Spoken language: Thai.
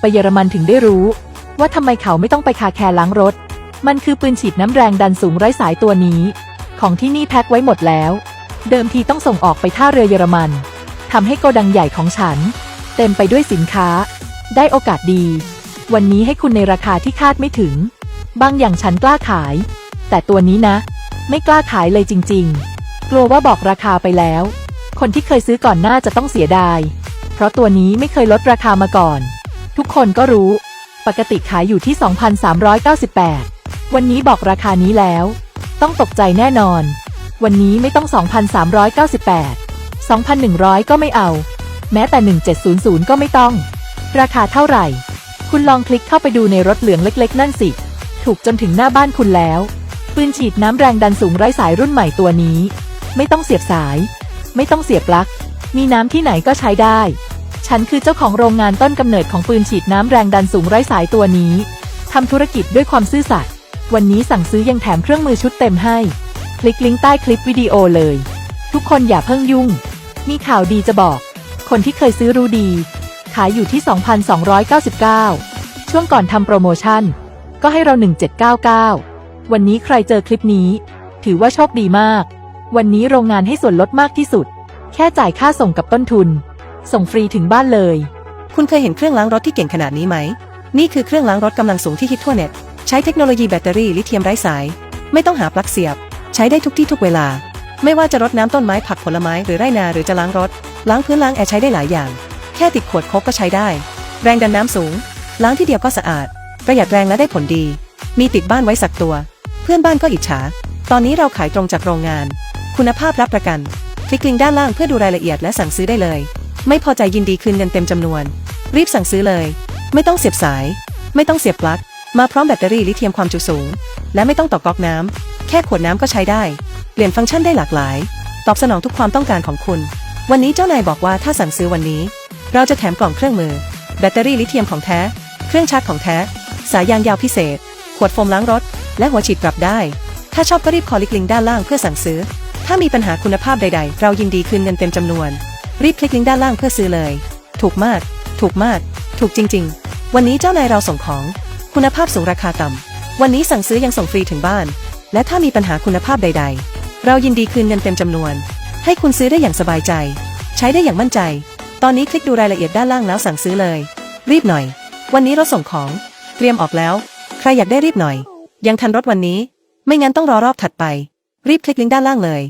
ไปเยอรมันถึงได้รู้ ว่าทำไมเขาไม่ต้องไปคาแคร์ล้างรถ มันคือปืนฉีดน้ำแรงดันสูงไร้สายตัวนี้ ของที่นี่แพ็คไว้หมดแล้ว เดิมทีต้องส่งออกไปท่าเรือเยอรมันทำให้โกดังใหญ่ของฉัน เต็มไปด้วยสินค้า ได้โอกาสดี วันนี้ให้คุณในราคาที่คาดไม่ถึง บางอย่างฉันกล้าขาย แต่ตัวนี้นะ ไม่กล้าขายเลยจริง ๆ กลัวว่าบอกราคาไปแล้ว คนที่เคยซื้อก่อนหน้าจะต้องเสียดาย เพราะตัวนี้ไม่เคยลดราคามาก่อน ทุกคนก็รู้ ปกติขายอยู่ที่ 2,398 วันนี้บอกราคานี้แล้ว ต้องตกใจแน่นอน วันนี้ไม่ต้อง 2,398 2,100 ก็ไม่เอา แม้แต่ 1700 ก็ไม่ต้อง ราคาเท่าไหร่ คุณลองคลิกเข้าไปดูในรถเหลืองเล็ก ๆ นั่นสิ ถูกจนถึงหน้าบ้านคุณแล้วปืนฉีดน้ำแรงดันสูงไร้สายรุ่นใหม่ตัวนี้ ไม่ต้องเสียบสาย ไม่ต้องเสียบปลั๊กมีน้ำที่ไหนก็ใช้ได้ ฉันคือเจ้าของโรงงานต้นกำเนิดของปืนฉีดน้ำแรงดันสูงไร้สายตัวนี้ทำธุรกิจด้วยความซื่อสัตย์ วันนี้สั่งซื้อยังแถมเครื่องมือชุดเต็มให้ คลิกลิงก์ใต้คลิปวิดีโอเลย ทุกคนอย่าเพิ่งยุ่ง มีข่าวดีจะบอก คนที่เคยซื้อรู้ดี ขายอยู่ที่ 2,299 ช่วงก่อนทำโปรโมชั่น ก็ให้เรา 1799 วันนี้ใครเจอคลิปนี้ ถือว่าโชคดีมาก วันนี้โรงงานให้ส่วนลดมากที่สุด แค่จ่ายค่าส่งกับต้นทุน ส่งฟรีถึงบ้านเลย คุณเคยเห็นเครื่องล้างรถที่เก่งขนาดนี้ไหม นี่คือเครื่องล้างรถกำลังสูงที่ฮิตทั่วเน็ต ใช้เทคโนโลยีแบตเตอรี่ลิเธียมไร้สาย ไม่ต้องหาปลั๊กเสียบ ใช้ได้ทุกที่ทุกเวลา ไม่ว่าจะรดน้ำต้นไม้ผักผลไม้หรือไร่นาหรือจะล้างรถ ล้างพื้นล้างแอร์ใช้ได้หลายอย่าง แค่ติดขวดโคกก็ใช้ได้ แรงดันน้ำสูง ล้างที่เดียวก็สะอาด ประหยัดแรงและได้ผลดี มีติดบ้านไว้สักตัว เพื่อนบ้านก็อิจฉา ตอนนี้เราขายตรงจากโรงงาน คุณภาพรับประกัน คลิกลิงก์ด้านล่างเพื่อดูรายละเอียดและสั่งซื้อได้เลย ไม่พอใจยินดีคืนเงินเต็มจำนวน รีบสั่งซื้อเลย ไม่ต้องเสียบสาย ไม่ต้องเสียบปลั๊ก มาพร้อมแบตเตอรี่ลิเธียมความจุสูง และไม่ต้องต่อก๊อกน้ำ แค่ขวดน้ำก็ใช้ได้ เปลี่ยนฟังก์ชันได้หลากหลาย ตอบสนองทุกความต้องการของคุณ วันนี้เจ้านายบอกว่าถ้าสั่งซื้อวันนี้ เราจะแถมกล่องเครื่องมือ แบตเตอรี่ลิเธียมของแท้ เครื่องชาร์จของแท้ สายยางยาวพิเศษ ขวดโฟมล้างรถ และหัวฉีดปรับได้ ถ้าชอบก็รีบคอลิกลิงก์ด้านล่างเพื่อสั่งซื้อ ถ้ามีปัญหาคุณภาพใด ๆ เรายินดีคืนเงินเต็มจำนวน รีบคลิกลิงก์ด้านล่างเพื่อซื้อเลย ถูกมาก ถูกมาก ถูกจริง ๆ วันนี้เจ้านายเราส่งของ คุณภาพสูงราคาต่ำ วันนี้สั่งซื้อยังส่งฟรีถึงบ้าน และถ้ามีปัญหาคุณภาพใด ๆ เรายินดีคืนเงินเต็มจำนวน ให้คุณซื้อได้อย่างสบายใจ ใช้ได้อย่างมั่นใจ ตอนนี้คลิกดูรายละเอียดด้านล่างแล้วสั่งซื้อเลย รีบหน่อย วันนี้เราส่งของ เตรียมออกแล้ว ใครอยากได้รีบหน่อย ยังทันรถวันนี้ ไม่งั้นต้องรอรอบถัดไป รีบคลิกลิงก์ด้านล่างเลย